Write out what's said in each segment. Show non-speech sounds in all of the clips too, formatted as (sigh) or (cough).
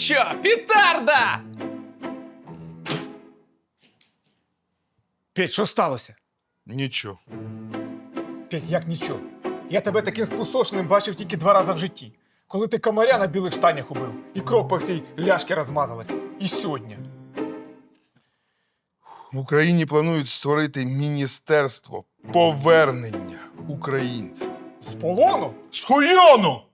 що, петарда! Петь, що сталося? Нічого. Петь, як нічого. Я тебе таким спустошеним бачив тільки два рази в житті. Коли ти комаря на білих штанях убив, і кров по всій ляшки розмазалась. І сьогодні. В Україні планують створити міністерство повернення українців. З полону? З хуйону!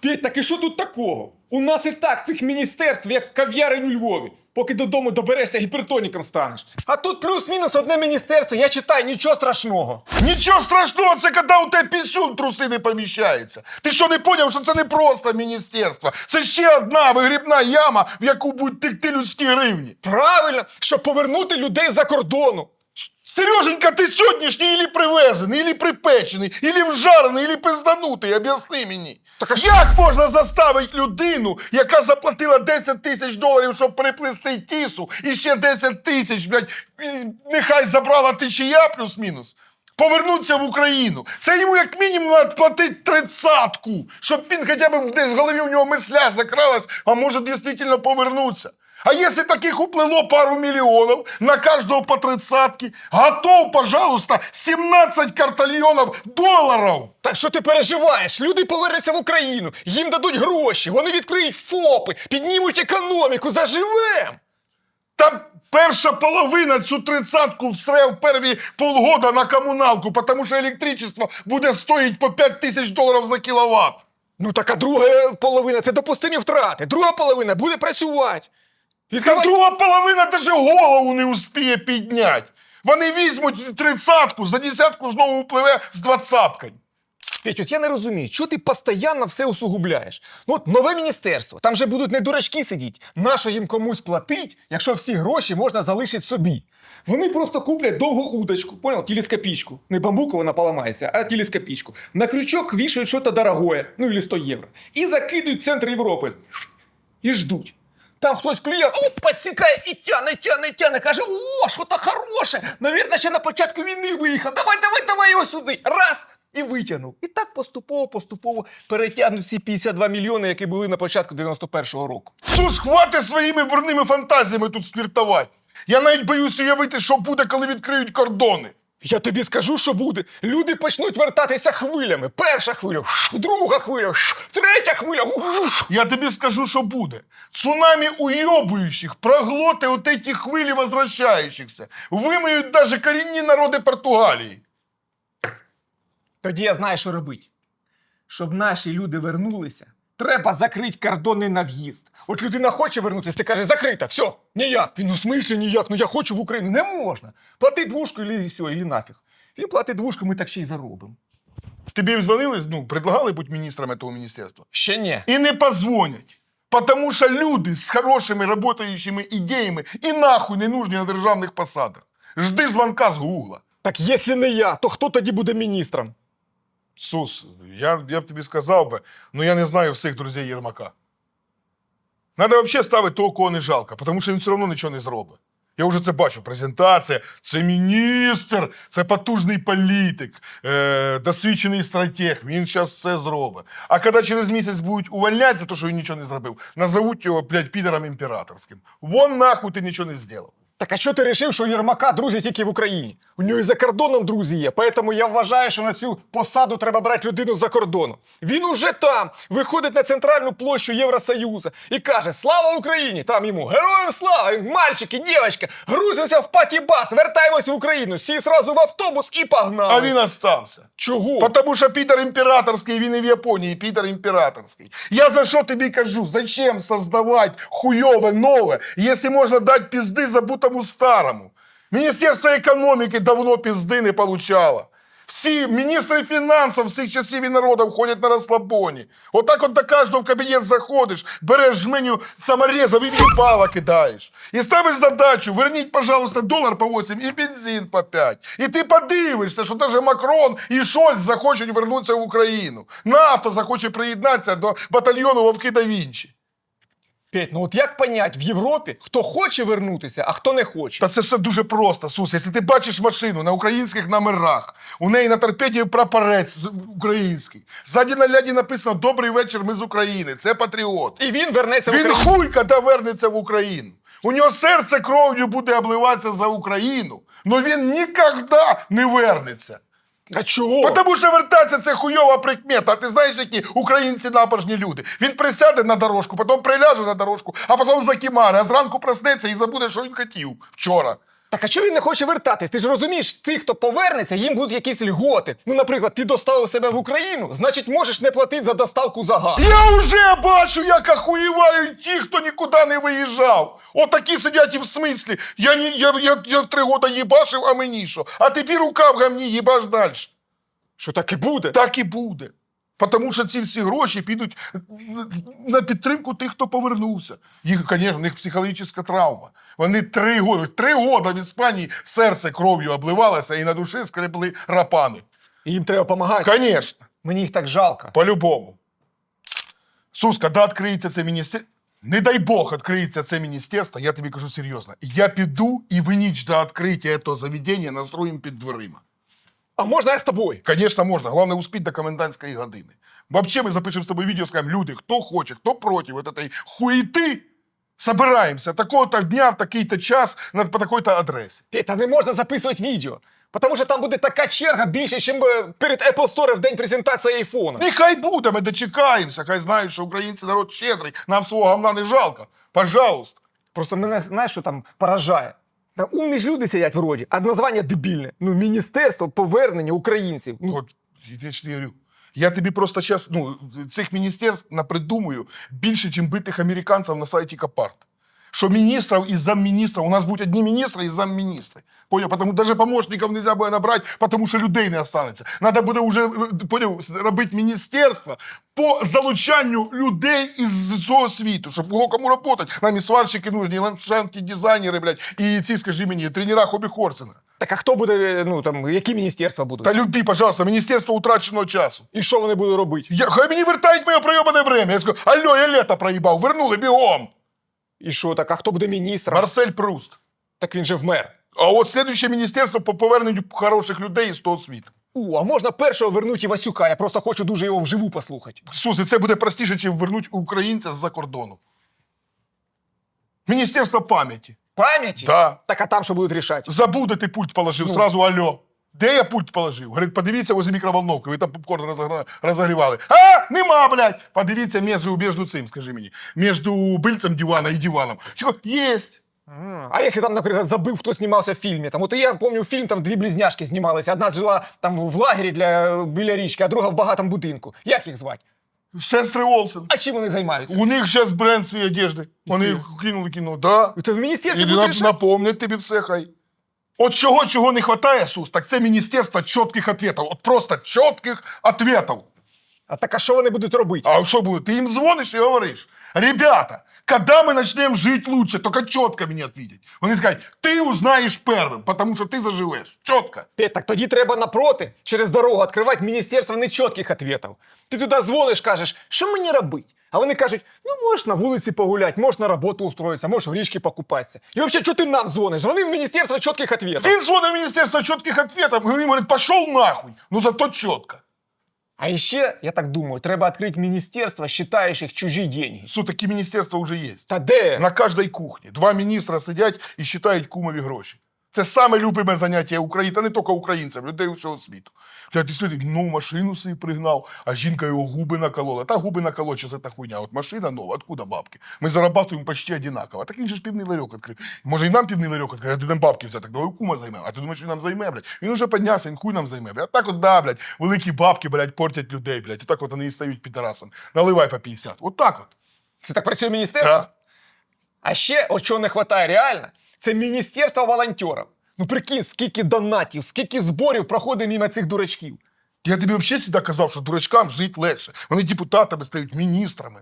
Петь, так і що тут такого? У нас і так цих міністерств, як кав'ярень у Львові. Поки додому доберешся, гіпертоніком станеш. А тут плюс-мінус одне міністерство, я читаю, нічого страшного. Нічого страшного, це коли у тебе пісюн труси не поміщається. Ти що не поняв, що це не просто міністерство? Це ще одна вигрібна яма, в яку будуть текти людські гривні. Правильно, щоб повернути людей за кордону. Сереженька, ти сьогоднішній ілі привезений, ілі припечений, ілі вжарений, ілі пизданутий, об'ясни мені. Так а що? Як можна заставити людину, яка заплатила 10 тисяч доларів, щоб приплисти тісу, і ще 10 тисяч, блядь, і нехай забрала тисяча плюс-мінус, повернутися в Україну? Це йому як мінімум треба платити тридцятку, щоб він хоча б десь в голові у нього мисля закралась, а може дійсно повернутися. А если таких уплыло пару миллионов, на каждого по тридцатке, готов, пожалуйста, 17 картальонов долларов. Так що ти переживаєш? Люди повернуться в Україну, їм дадуть гроші, вони відкриють ФОПи, піднімуть економіку, заживем. Та перша половина цю тридцатку всре в перві полгода на комуналку, потому що електричество буде стоїть по 5 тисяч доларів за кіловат. Ну так а друга половина це допустимі втрати. Друга половина буде працювати. Та друга половина даже голову не успіє підняти. Вони візьмуть тридцатку, за десятку знову впливе з двадцяткою. Петь, от я не розумію, чого ти постійно все усугубляєш? Ну от нове міністерство, там же будуть не дурачки сидіти. Нащо їм комусь платить, якщо всі гроші можна залишити собі? Вони просто куплять довгу удочку, понял, телескопічку. Не бамбуку вона поламається, а телескопічку. На крючок вішають щось дорогое, ну или 100 євро. І закидують в центр Європи. І ждуть. Там хтось клює, оп, підсікає і тяне, тяне, тяне. Каже, о, що то хороше. Навірно, ще на початку війни виїхав. Давай, давай, давай його сюди. Раз. І витягнув. І так поступово, поступово перетягнуть всі 52 мільйони, які були на початку 91-го року. Сус, хвати своїми бурними фантазіями тут сквіртувати. Я навіть боюсь уявити, що буде, коли відкриють кордони. Я тобі скажу, що буде. Люди почнуть вертатися хвилями. Перша хвиля, друга хвиля, третя хвиля. Я тобі скажу, що буде. Цунамі уйобуючих проглоти от эти хвилі возвращаючихся. Вимиють даже корінні народи Португалії. Тоді я знаю, що робити. Щоб наші люди вернулися, треба закрити кордони на в'їзд. От людина хоче вернутися, ти каже, закрита, все, ніяк. Він ну смислі ніяк, ну я хочу в Україну. Не можна. Плати двушку і все, і нафіг. Він платить двушку, ми так ще й заробимо. Тобі дзвонили, ну, предлагали бути міністром цього міністерства? Ще ні. І не позвонять. Потому що люди з хорошими работаючими ідеями і нахуй не нужні на державних посадах. Жди дзвонка з Гугла. Так якщо не я, то хто тоді буде міністром? Сус, я, я б тобі сказав би, але я не знаю всіх друзів Єрмака. Надо взагалі ставити того, кого не жалко, тому що він все одно нічого не зробить. Я вже це бачу. Презентація, це міністр, це потужний політик, е, досвідчений стратег. Він зараз все зробить. А коли через місяць будуть увольняти за те, що він нічого не зробив, назовуть його, блядь, підером імператорським. Вон нахуй ти нічого не зробив. Так а що ти вирішив, що у Єрмака друзі тільки в Україні? У нього і за кордоном друзі є. Тому я вважаю, що на цю посаду треба брати людину за кордону. Він уже там виходить на центральну площу Євросоюзу і каже: Слава Україні! Там йому героям слава! Мальчики, дівчатки, грузимося в паті-бас, вертаємось в Україну. Сі зразу в автобус і погнали. А він остався. Чого? Потому що Пітер імператорський, він і в Японії Пітер імператорський. Я за що тобі кажу? Зачем создавати хуйове нове, якщо можна дати пізди забутому старому? Міністерство економіки давно пізди не получало. Всі міністри фінансів всіх часів і народів ходять на розслабоні. Отак от до кожного в кабінет заходиш, береш жменю саморезів і пала кидаєш. І ставиш задачу, верніть, пожалуйста, долар по 8 і бензин по 5. І ти подивишся, що навіть Макрон і Шольц захочуть вернутися в Україну. НАТО захоче приєднатися до батальйону Вовки да Вінчі. Петь, ну от як понять в Європі, хто хоче вернутися, а хто не хоче? Та це все дуже просто, Сус. Якщо ти бачиш машину на українських номерах, у неї на торпеді прапорець український. Ззаді на ляді написано Добрий вечір, ми з України. Це патріот. І він вернеться в Він Україну. хуй, коли вернеться в Україну. У нього серце кров'ю буде обливатися за Україну, але він ніколи не вернеться. А чого? Тому що вертатися це хуйова прикмета. А ти знаєш, які українці набожні люди. Він присяде на дорожку, потім приляже на дорожку, а потім закимари, а зранку проснеться і забуде, що він хотів вчора. Так а чого він не хоче вертатись? Ти ж розумієш, ті, хто повернеться, їм будуть якісь льготи. Ну, наприклад, ти доставив себе в Україну, значить можеш не платити за доставку за газ. Я вже бачу, як охуєвають ті, хто нікуди не виїжджав. Отакі сидять і в смислі. Я, ні, я, я, я в три года їбашив, а мені що? А тепер рука в гамні, їбаш далі. Що так і буде? Так і буде. Тому що ці всі гроші підуть на підтримку тих, хто повернувся. Їх, звісно, у них психологічна травма. Вони три роки, три роки в Іспанії серце кров'ю обливалося і на душі скрепли рапани. І їм треба допомагати. Звісно, Мені їх так жалко. по-любому. Сус, коли відкриється це міністерство, не дай Бог відкриється це міністерство, я тобі кажу серйозно. Я піду і в ніч до відкриття цього заведення настроїм під дверима. А можна я з тобою? Конечно, можна. Головне, успіть до комендантської години. Вообще ми запишемо з тобою відео, скажемо, люди, хто хоче, хто проти вот этой хуєти, собираємося такого-то дня, в такий-то час, на, по такій-то адресі. Петь, та не можна записувати відео. Тому що там буде така черга більше, ніж перед Apple Store в день презентації айфона. Нехай буде, ми дочекаємося, хай знають, що українці народ щедрий, нам свого говна не жалко. Пожалуйста. Просто мене знаєш, що там поражає. Там умні ж люди сидять вроді, а названня дебільне. Ну, Міністерство повернення українців. Ну, От, я ж не говорю. Я тобі просто зараз ну, цих міністерств напридумую більше, ніж битих американців на сайті Капарт. Що міністрів і замміністрів, у нас будуть одні міністри і замміністри. Поняв? Потому даже помощників нельзя буде набрати, тому що людей не останеться. Надо буде вже поняв, робити міністерство по залучанню людей із цього світу, щоб було кому працювати. Нам і сварщики нужні, і ландшафтні дизайнери, блядь, і ці, скажи мені, тренера Хобі Хорсена. так а хто буде, ну там, які міністерства будуть? Та люби, пожалуйста, Міністерство утраченого часу. І що вони будуть робити? Я, хай мені вертають моє пройобане время. Я скажу, алло, я лето проїбав, вернули бігом. І що, так, а хто буде міністром? Марсель Пруст. Так він же вмер. А от слідуюче міністерство по поверненню хороших людей з того світу. У, а можна першого вернуть Івасюка, я просто хочу дуже його вживу послухати. Суси, це буде простіше, ніж вернуть українця з-за кордону. Міністерство пам'яті. Пам'яті? Да. Так а там що будуть рішати? Забуде ти пульт положив, Ну. сразу алло. Де я пульт положив? Говорить, подивіться возле мікроволновки, ви там попкорн розогна- розогрівали. А, нема, блядь! Подивіться між, між цим, скажи мені. Між бильцем дивана і диваном. Чого? Єсть. А якщо там, наприклад, забив, хто знімався в фільмі? Там, от я пам'ятаю, фільм там дві близняшки знімалися. Одна жила там в лагері для біля річки, а друга в багатому будинку. Як їх звати? Сестри Олсен. А чим вони займаються? У них зараз бренд своєї одежди. Вони кинули кіно. Да. Це в міністерстві нап- рішати? напомнять тобі все хай. От чого, чого не вистачає, Сус, так це міністерство чітких відповідей. От просто чітких відповідей. А так а що вони будуть робити? А що буде? Ти їм дзвониш і говориш, ребята, коли ми почнемо жити лучше, тільки чітко мені відповідять. Вони скажуть, ти узнаєш першим, тому що ти заживеш. Чітко. Петь, так тоді треба напроти, через дорогу відкривати міністерство нечітких відповідей. Ти туди дзвониш, кажеш, що мені робити? А вони кажуть, ну можеш на вулиці погуляти, можеш на роботу устроїтися, можеш в річки покупатися. І взагалі, що ти нам дзвониш? Вони в міністерство чітких відповідей. Він дзвонить в міністерство чітких відповідей, він говорить, пішов нахуй. Ну зато чітко. А ще, я так думаю, треба відкрити міністерство, считающих чужі деньги. Су, такі міністерства вже є. Та де? На кожній кухні. Два міністра сидять і считають кумові гроші. Це саме любиме заняття України, та не тільки українців, людей усього світу. Блядь, ти світ, нову машину собі пригнав, а жінка його губи наколола. Та губи наколоть, що це та хуйня. От машина нова, откуда бабки? Ми зарабатуємо почти одинаково. Так він же ж півний ларьок відкрив. Може, і нам півний ларьок відкрив, а ти нам бабки взяти, так давай у кума займемо. А ти думаєш, він нам займе, блядь? Він уже піднявся, він хуй нам займе, блядь. А так от, да, блядь, великі бабки, блядь, портять людей, блядь. І так от вони і стають підарасами. Наливай по 50. От так от. Це так працює міністерство? Та. А ще, от чого не вистачає реально, це міністерство волонтерів. Ну прикинь, скільки донатів, скільки зборів проходить мимо цих дурачків. Я тобі взагалі завжди казав, що дурачкам жити легше. Вони депутатами стають міністрами.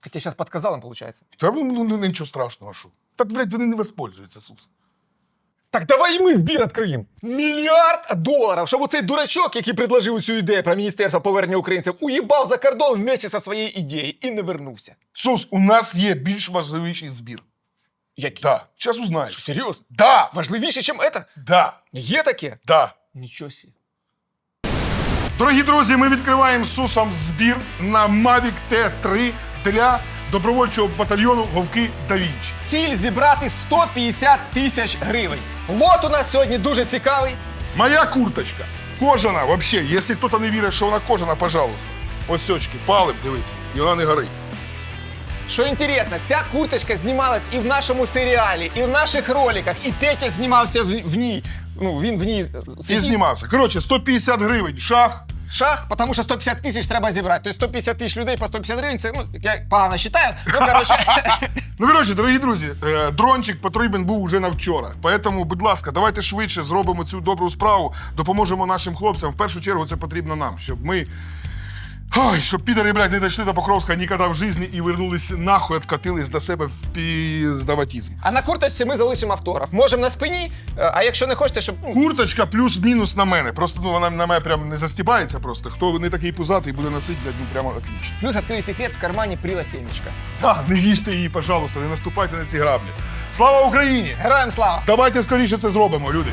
Хоча зараз підказали, виходить. Та ну, ну, ну, нічого страшного, що. Так, блядь, вони не воспользуються, Сус. Так давай і ми збір відкриємо. Мільярд доларів, щоб оцей дурачок, який предложив цю ідею про Міністерство повернення українців, уїбав за кордон вместе зі своєю ідеєю і не вернувся. Сус, у нас є більш важливіший збір. Який? Да, зараз узнаєш. Серйозно? Да, Важливіше, ніж це? да, Є таке? да. Нічого сі. Дорогі друзі, ми відкриваємо Сусом збір на Mavic T3 для добровольчого батальйону Вовки да Вінчі. Ціль зібрати 150 тисяч гривень. Лот у нас сьогодні дуже цікавий. Моя курточка кожана, вообще, якщо хтось не вірить, що вона кожана, пожалуйста. Ось сьочки, палим, дивись, і вона не горить. Що інтересно, ця курточка знімалась і в нашому серіалі, і в наших роликах, і Петя знімався в, в ній. Ну, він в ній е, І знімався. Коротше, 150 гривень, шах. Шах, тому що 150 тисяч треба зібрати. Тобто 150 тисяч людей по 150 гривень, це, ну, я погано вважаю. Ну, коротше, (laughs) Ну, коротше, дорогі друзі, е, дрончик потрібен був уже на вчора. Поэтому, будь ласка, давайте швидше зробимо цю добру справу, допоможемо нашим хлопцям. В першу чергу це потрібно нам, щоб ми. Ой, щоб підари, блядь, не дійшли до Покровська ніколи в житті і вернулись нахуй, откатились до себе в піздаватізм. а на курточці ми залишимо автограф. Можемо на спині, е, а якщо не хочете, щоб. ну, Курточка плюс-мінус на мене. Просто ну, вона на мене прям не застібається просто. Хто не такий пузатий, буде носити, блядь, ну прямо отлично. Плюс відкрий секрет в кармані пріла сімечка. Так, не їжте її, пожалуйста, не наступайте на ці граблі. Слава Україні! Героям слава! Давайте скоріше це зробимо, люди.